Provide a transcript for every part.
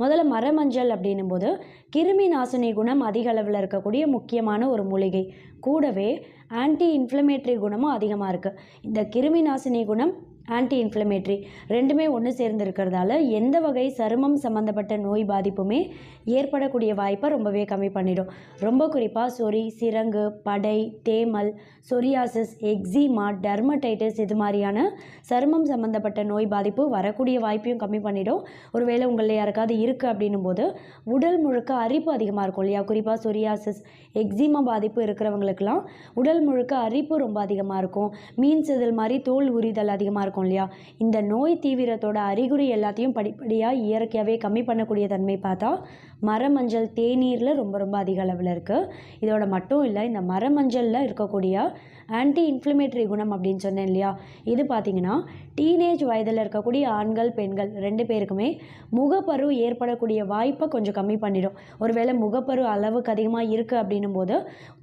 முதல்ல மரமஞ்சள் அப்படின்னும் போது கிருமி நாசினி குணம் அதிக அளவில் இருக்கக்கூடிய முக்கியமான ஒரு மூலிகை. கூடவே ஆன்டி இன்ஃப்ளமேட்டரி குணமும் அதிகமாக இருக்குது இந்த கிருமி நாசினி குணம் ஆன்டி இன்ஃப்ளமேட்ரி ரெண்டுமே ஒன்று சேர்ந்து இருக்கிறதால எந்த வகை சருமம் சம்மந்தப்பட்ட நோய் பாதிப்புமே ஏற்படக்கூடிய வாய்ப்பை ரொம்பவே கம்மி பண்ணிடும். ரொம்ப குறிப்பாக சொறி சிரங்கு படை தேமல் சொரியாசிஸ் எக்ஸிமா டெர்மடைட்டிஸ் இது மாதிரியான சருமம் சம்மந்தப்பட்ட நோய் பாதிப்பு வரக்கூடிய வாய்ப்பையும் கம்மி பண்ணிடும். ஒருவேளை உங்களில் யாருக்காவது இருக்குது அப்படின்னும் போது உடல் முழுக்க அரிப்பு அதிகமாக இருக்கும் இல்லையா? குறிப்பாக சொரியாசிஸ் எக்ஸிமா பாதிப்பு இருக்கிறவங்களுக்கெல்லாம் உடல் முழுக்க அரிப்பு ரொம்ப அதிகமாக இருக்கும். மீன் செதில் மாதிரி தோல் உரிதல் அதிகமாக இருக்கும். இல்லையா? இந்த நோய் தீவிரத்தோட அறிகுறி எல்லாத்தையும் படிப்படியாக இயற்கையாகவே கம்மி பண்ணக்கூடிய தன்மை பார்த்தா மரமஞ்சள் தேநீரில் ரொம்ப ரொம்ப அதிக அளவில் இருக்குது இதோட மட்டும் இல்லை இந்த மரமஞ்சளில் இருக்கக்கூடிய ஆன்டி இன்ஃப்ளமேட்டரி குணம் அப்படின்னு சொன்னேன் இல்லையா? இது பார்த்தீங்கன்னா டீனேஜ் வயதில் இருக்கக்கூடிய ஆண்கள் பெண்கள் ரெண்டு பேருக்குமே முகப்பரு ஏற்படக்கூடிய வாய்ப்பை கொஞ்சம் கம்மி பண்ணிடும். ஒருவேளை முகப்பரு அளவுக்கு அதிகமாக இருக்குது அப்படின்னும் போது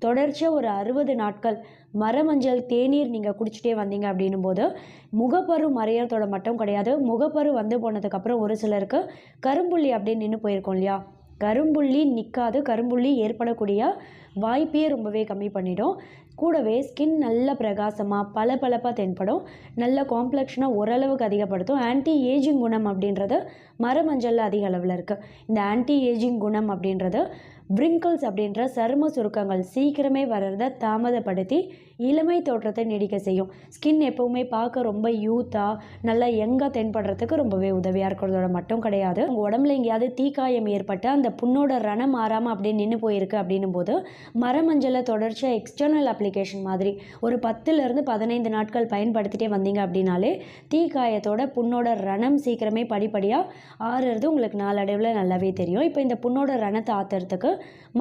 தொடர்ச்சியாக ஒரு அறுபது நாட்கள் மரமஞ்சள் தேநீர் நீங்கள் குடிச்சிட்டே வந்தீங்க அப்படின்னும் போது முகப்பரு மறையறதோட மட்டும் கிடையாது. முகப்பரு வந்து போனதுக்கப்புறம் ஒரு சிலருக்கு கரும்புள்ளி அப்படியே நின்று போயிருக்கோம் இல்லையா? கரும்புள்ளி நிற்காது கரும்புள்ளி ஏற்படக்கூடிய வாய்ப்பையே ரொம்பவே கம்மி பண்ணிடும். கூடவே ஸ்கின் நல்ல பிரகாசமாக பளபளப்பாக தென்படும். நல்ல காம்ப்ளெக்ஷனாக ஓரளவுக்கு அதிகப்படுத்தும். ஆன்டி ஏஜிங் குணம் அப்படின்றது மரமஞ்சளில் அதிக அளவில் இருக்குது இந்த ஆன்டி ஏஜிங் குணம் அப்படின்றது பிரிங்கிள்ஸ் அப்படின்ற சரும சுருக்கங்கள் சீக்கிரமே வர்றதை தாமதப்படுத்தி இளமை தோற்றத்தை நீடிக்க செய்யும். ஸ்கின் எப்போவுமே பார்க்க ரொம்ப யூத்தாக நல்லா யங்காக தென்படுறதுக்கு ரொம்பவே உதவியாக இருக்கிறதோட மட்டும் கிடையாது. உங்கள் உடம்புல எங்கேயாவது தீக்காயம் ஏற்பட்டு அந்த புண்ணோட ரணம் மாறாமல் அப்படியே நின்று போயிருக்கு அப்படின்னும் போது மரமஞ்சளை தொடர்ச்சியாக எக்ஸ்டர்னல் அப்ளிகேஷன் மாதிரி. ஒரு பத்துலேருந்து பதினைந்து நாட்கள் பயன்படுத்திட்டே வந்தீங்க அப்படின்னாலே தீக்காயத்தோட புண்ணோட ரணம் சீக்கிரமே படிப்படியாக ஆறுறது உங்களுக்கு நாளடைவில் நல்லாவே தெரியும். இப்போ இந்த புண்ணோட ரணத்தை ஆத்துறதுக்கு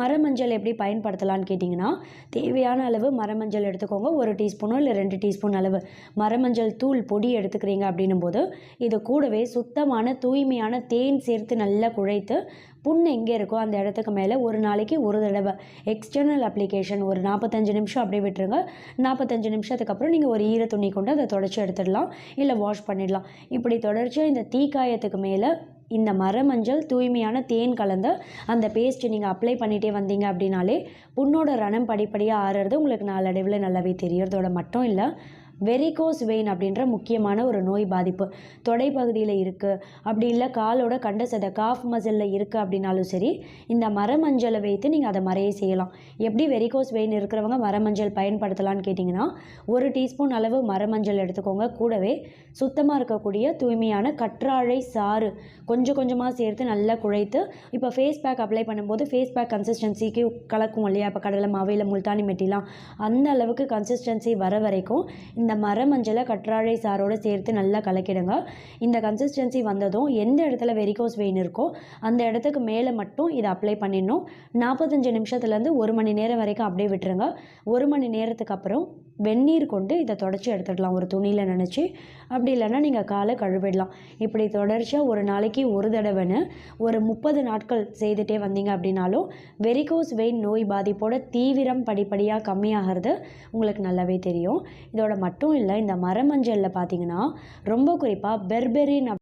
மரமஞ்சள் எப்படி பயன்படுத்தலான்னு கேட்டிங்கன்னா தேவையான அளவு மரமஞ்சள் எடுத்துக்கோங்க. ஒரு டீஸ்பூனோ இல்லை ரெண்டு டீஸ்பூன் அளவு மரமஞ்சள் தூள் பொடி எடுத்துக்கிறீங்க அப்படின்னும் போது இது கூடவே சுத்தமான தூய்மையான தேன் சேர்த்து நல்லா குழைத்து புண் எங்கே இருக்கோ அந்த இடத்துக்கு மேலே ஒரு நாளைக்கு ஒரு தடவை எக்ஸ்டர்னல் அப்ளிகேஷன் ஒரு நாற்பத்தஞ்சு நிமிஷம் அப்படியே விட்டுருங்க. நாற்பத்தஞ்சு நிமிஷத்துக்கு அப்புறம் நீங்கள் ஒரு ஈர துணி கொண்டு அதை தொடச்சி எடுத்துடலாம். இல்லை வாஷ் பண்ணிடலாம். இப்படி தொடர்ச்சியாக இந்த தீக்காயத்துக்கு மேலே இந்த மரமஞ்சள் தூய்மையான தேன் கலந்த அந்த பேஸ்ட்டு நீங்கள் அப்ளை பண்ணிகிட்டே வந்தீங்க அப்படின்னாலே புண்ணோட ரணம் படிப்படியாக ஆறுறது உங்களுக்கு நாளடைவில் நல்லாவே தெரியறதோட மட்டும் இல்லை. வெரிகோஸ் வெயின் அப்படின்ற முக்கியமான ஒரு நோய் பாதிப்பு. தொடை பகுதியில் இருக்குது அப்படி இல்லை காலோட கண்டசதை காஃப் மசிலில் இருக்குது அப்படின்னாலும் சரி இந்த மரமஞ்சளை வைத்து நீங்கள் அதை மறைய செய்யலாம். எப்படி வெரிகோஸ் வெயின் இருக்கிறவங்க மரமஞ்சள் பயன்படுத்தலான்னு கேட்டிங்கன்னா ஒரு டீஸ்பூன் அளவு மரமஞ்சள் எடுத்துக்கோங்க. கூடவே சுத்தமாக இருக்கக்கூடிய தூய்மையான கற்றாழை சாறு கொஞ்சம் கொஞ்சமாக சேர்த்து நல்லா குழைத்து இப்போ ஃபேஸ் பேக் அப்ளை பண்ணும்போது ஃபேஸ் பேக் கன்சிஸ்டன்சிக்கு கலக்கும் இல்லையா? இப்போ கடலை மாவையில் முல்தானி மெட்டிலாம். அந்த அளவுக்கு கன்சிஸ்டன்சி வர வரைக்கும் இந்த மரமஞ்சளை கற்றாழை சாரோடு சேர்த்து நல்லா கலக்கிடுங்க. இந்த கன்சிஸ்டன்சி வந்ததும் எந்த இடத்துல வெரிகோஸ் வெயின் இருக்கோ அந்த இடத்துக்கு மேலே மட்டும் இதை அப்ளை பண்ணிடணும். நாற்பத்தஞ்சு நிமிஷத்துலேருந்து ஒரு மணி நேரம் வரைக்கும் அப்படியே விட்டுருங்க. ஒரு மணி நேரத்துக்கு அப்புறம் வெந்நீர் கொண்டு இதை தொடச்சி எடுத்துடலாம் ஒரு துணியில் நினச்சி. அப்படி இல்லைன்னா நீங்கள் காலை கழுவிடலாம். இப்படி தொடர்ச்சியாக ஒரு நாளைக்கு ஒரு தடவைன்னு ஒரு முப்பது நாட்கள் செய்துட்டே வந்தீங்க அப்படின்னாலும் வெரிகோஸ் வெயின் நோய் பாதிப்போட தீவிரம் படிப்படியாக கம்மியாகிறது உங்களுக்கு நல்லாவே தெரியும். இதோட மட்டும் இல்லை இந்த மரமஞ்சளில் பார்த்தீங்கன்னா ரொம்ப குறிப்பாக பெர்பெரின்